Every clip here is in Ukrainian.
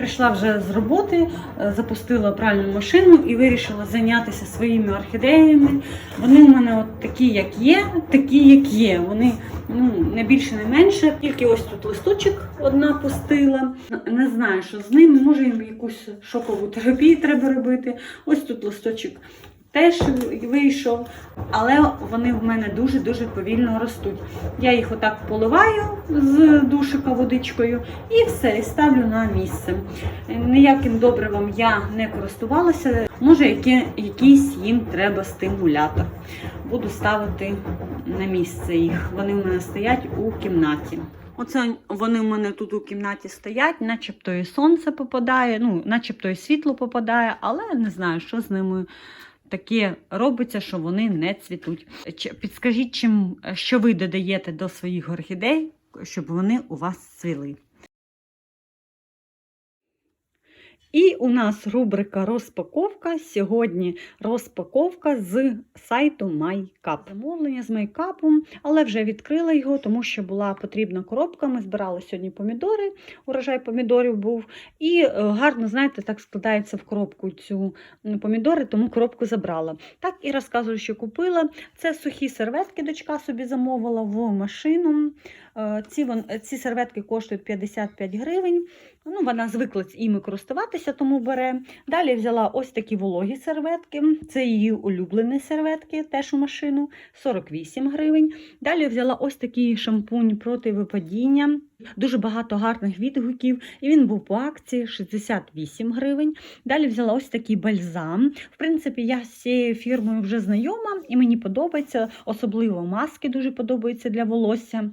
прийшла вже з роботи, е, запустила пральну машину і вирішила зайнятися своїми орхідеями. Вони у мене от такі, як є, такі, як є. Вони ну, не більше, не менше. Тільки ось тут листочок одна пустила. Не знаю, що з ними. Може їм якусь шокову терапію треба робити. Ось тут листочок. Теж вийшов, але вони в мене дуже-дуже повільно ростуть. Я їх отак поливаю з душика водичкою і все, і ставлю на місце. Ніяким добривом я не користувалася. Може, яке, якийсь їм треба стимулятор. Буду ставити на місце їх. Вони в мене стоять у кімнаті. Оце вони в мене тут у кімнаті стоять, начебто і сонце попадає, ну, начебто і світло попадає, але не знаю, що з ними таке робиться, що вони не цвітуть. Підскажіть, чим, що ви додаєте до своїх орхідей, щоб вони у вас цвіли. І у нас рубрика розпаковка. Сьогодні розпаковка з сайту MyCap. Замовлення з майкапом, але вже відкрила його, тому що була потрібна коробка. Ми збирали сьогодні помідори, урожай помідорів був. І е, гарно, знаєте, так складається в коробку цю помідори, тому коробку забрала. Так і розказую, що купила. Це сухі серветки, дочка собі замовила в машину. Е, Ці, вон- ці серветки коштують 55 гривень. Ну, вона звикла іми користуватися, тому бере. Далі взяла ось такі вологі серветки. Це її улюблені серветки, теж у машину 48 гривень. Далі взяла ось такий шампунь проти випадіння. Дуже багато гарних відгуків. І він був по акції 68 гривень. Далі взяла ось такий бальзам. В принципі, я з цією фірмою вже знайома і мені подобається, особливо маски дуже подобаються для волосся.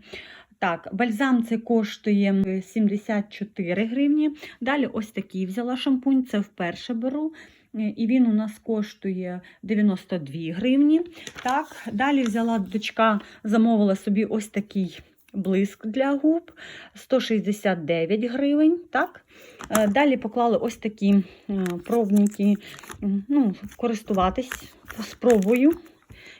Так, бальзам це коштує е, 74 гривні. Далі ось такий взяла шампунь, це вперше беру. Е, І він у нас коштує 92 гривні. Так, далі взяла дочка, замовила собі ось такий блиск для губ 169 гривень. Так. Е, Далі поклали ось такі е, пробники, ну, користуватись, спробую.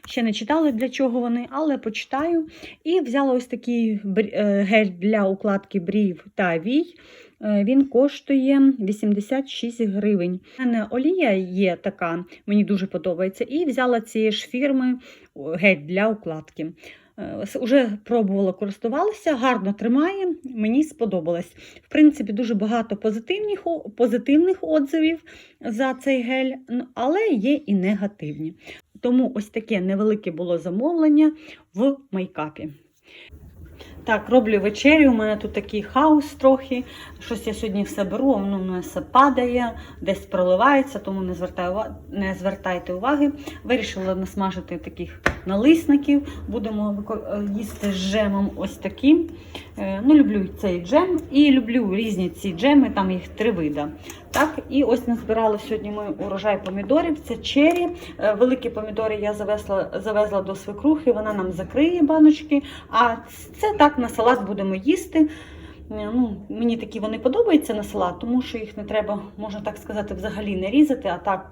Ще не читала, для чого вони, але почитаю. І взяла ось такий е, гель для укладки брів та вій. Е, Він коштує 86 гривень. У мене олія є така, мені дуже подобається. І взяла цієї ж фірми гель для укладки. Е, Уже пробувала користувалася, гарно тримає, мені сподобалось. В принципі, дуже багато позитивних, позитивних отзивів за цей гель, але є і негативні. Тому ось таке невелике було замовлення в майкапі. Так, роблю вечерю. У мене тут такий хаос трохи. Щось я сьогодні все беру, воно в мене все падає, десь проливається, тому не, звертаю, не звертайте уваги. Вирішила насмажити таких налисників. Будемо е, їсти з джемом ось таким. Е, Ну, люблю цей джем і люблю різні ці джеми, там їх три вида. Так, і ось назбирали сьогодні ми урожай помідорів. Це чері. Е, Великі помідори я завезла, завезла до свекрухи, вона нам закриє баночки. А це так на салат будемо їсти. Е, Ну, мені такі вони подобаються на салат, тому що їх не треба, можна так сказати, взагалі не різати, а так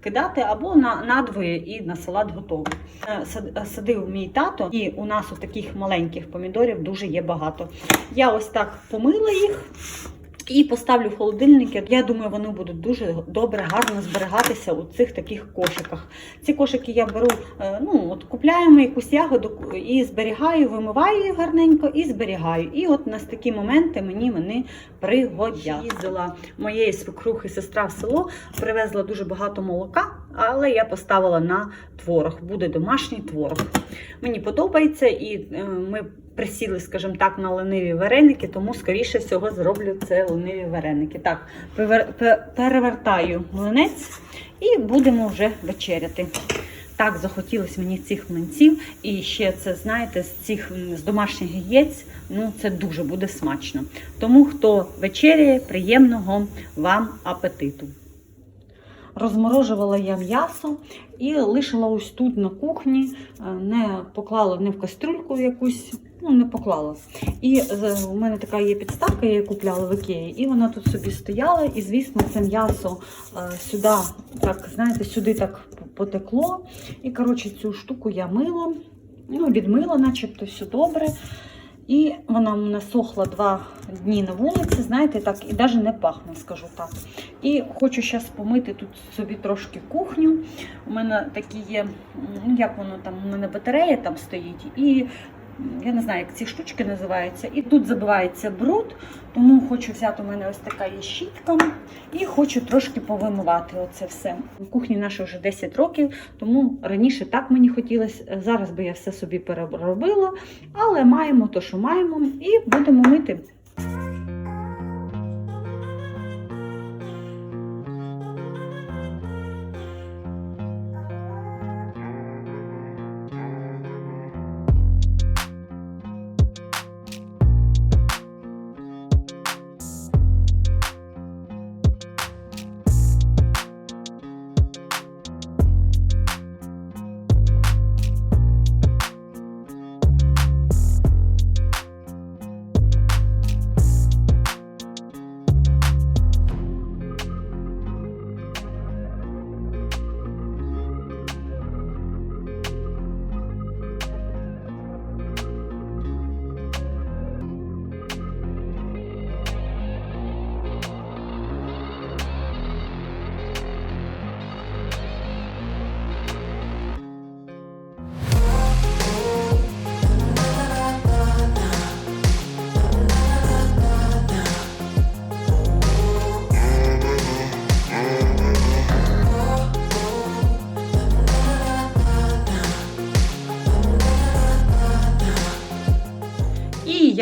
кидати або на, надвоє і на салат готовий. Е, е, Садив мій тато, і у нас у таких маленьких помідорів дуже є багато. Я ось так помила їх. І поставлю в холодильник. Я думаю, вони будуть дуже добре, гарно зберігатися у цих таких кошиках. Ці кошики я беру, е, ну от купляємо якусь ягоду і зберігаю, вимиваю їх гарненько і зберігаю. І от на такі моменти мені вони пригодяться. Їздила моєї свекрухи сестра в село, привезла дуже багато молока, але я поставила на творог. Буде домашній творог. Мені подобається, і е, ми присіли, скажімо так, на лениві вареники, тому скоріше всього зроблю це лениві вареники. Так, перевертаю млинець і будемо вже вечеряти. Так захотілося мені цих млинців, і ще це, знаєте, з цих з домашніх яєць, ну це дуже буде смачно. Тому хто вечеряє, приємного вам апетиту. Розморожувала я м'ясо і лишила ось тут на кухні, е, не поклала не в кастрюльку якусь, ну не поклала. І з- у мене така є підставка, я її купляла в Ікеї, і вона тут собі стояла. І звісно, це м'ясо е, сюди, так знаєте, сюди так потекло. І коротше цю штуку я мила, ну відмила, начебто все добре. І вона в мене сохла два дні на вулиці, знаєте, так, і навіть не пахне, скажу так. І хочу зараз помити тут собі трошки кухню. У мене такі є, ну як воно там, у мене батарея там стоїть, і я не знаю, як ці штучки називаються. І тут забивається бруд, тому хочу взяти у мене ось така є щітка і хочу трошки повимивати оце все. В кухні нашій вже 10 років, тому раніше так мені хотілося. Зараз би я все собі переробила, але маємо то, що маємо, і будемо мити.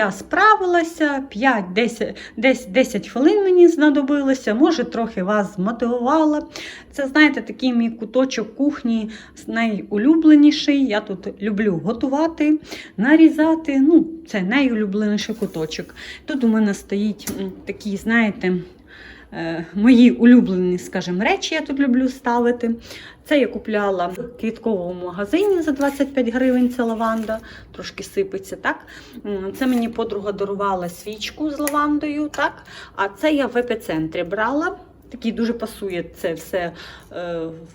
Я справилася 5-10 десь 10 хвилин мені знадобилося, може, трохи вас змотивувала. Це, знаєте, такий мій куточок кухні найулюбленіший. Я тут люблю готувати, нарізати. Ну, це найулюбленіший куточок. Тут у мене стоїть такий, знаєте, мої улюблені, скажімо, речі я тут люблю ставити. Це я купляла в квітковому магазині за 25 гривень. Це лаванда, трошки сипеться, так? Це мені подруга дарувала свічку з лавандою, так? А це я в епіцентрі брала. Такий дуже пасує це все е,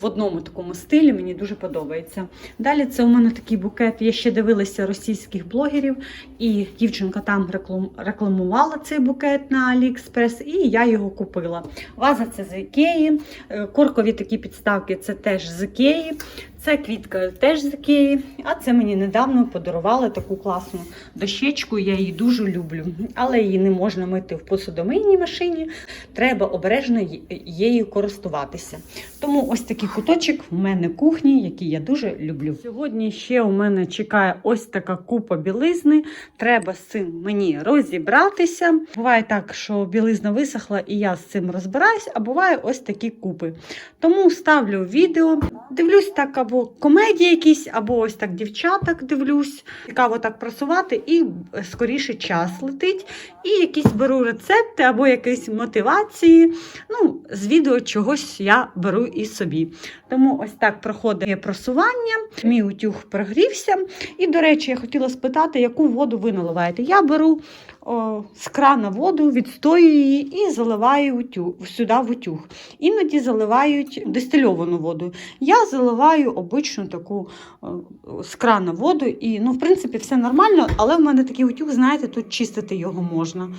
в одному такому стилі, мені дуже подобається. Далі це у мене такий букет. Я ще дивилася російських блогерів, і дівчинка там рекламувала цей букет на AliExpress, і я його купила. Ваза це з Ікеї, е, коркові такі підставки це теж з Ікеї. Це квітка теж з Ікеї, а це мені недавно подарували таку класну дощечку, я її дуже люблю. Але її не можна мити в посудомийній машині, треба обережно її користуватися. Тому ось такий куточок в мене кухні, який я дуже люблю. Сьогодні ще у мене чекає ось така купа білизни. Треба з цим мені розібратися. Буває так, що білизна висохла і я з цим розбираюсь, а буває ось такі купи. Тому ставлю відео, дивлюсь так або комедії якісь, або ось так дівчаток дивлюсь. Цікаво так просувати, і е, скоріше час летить. І якісь беру рецепти або якісь мотивації. Ну, з відео чогось я беру і собі. Тому ось так проходить просування. Мій утюг прогрівся. І, до речі, я хотіла спитати, яку воду ви наливаєте. Я беру о, з крана воду, відстоюю її і заливаю утюг, сюди в утюг. Іноді заливають дистильовану воду. Я заливаю обичну таку о, з крана воду, і ну, в принципі, все нормально, але в мене такий утюг, знаєте, тут чистити його можна.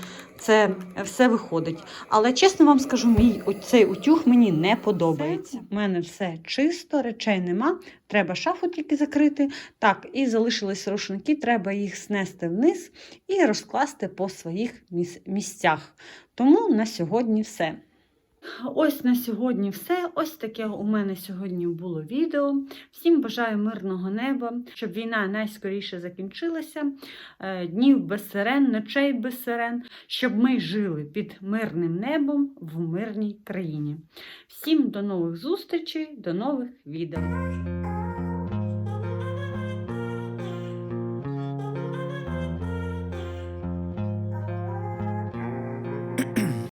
Це все виходить. Але чесно вам скажу, мій цей утюг мені не подобається. У мене все чисто, речей нема. Треба шафу тільки закрити. Так, і залишились рушники, треба їх снести вниз і розкласти по своїх місцях. Тому на сьогодні все. Ось на сьогодні все. Ось таке у мене сьогодні було відео. Всім бажаю мирного неба, щоб війна найскоріше закінчилася, е, днів без сирен, ночей без сирен, щоб ми жили під мирним небом в мирній країні. Всім до нових зустрічей, до нових відео.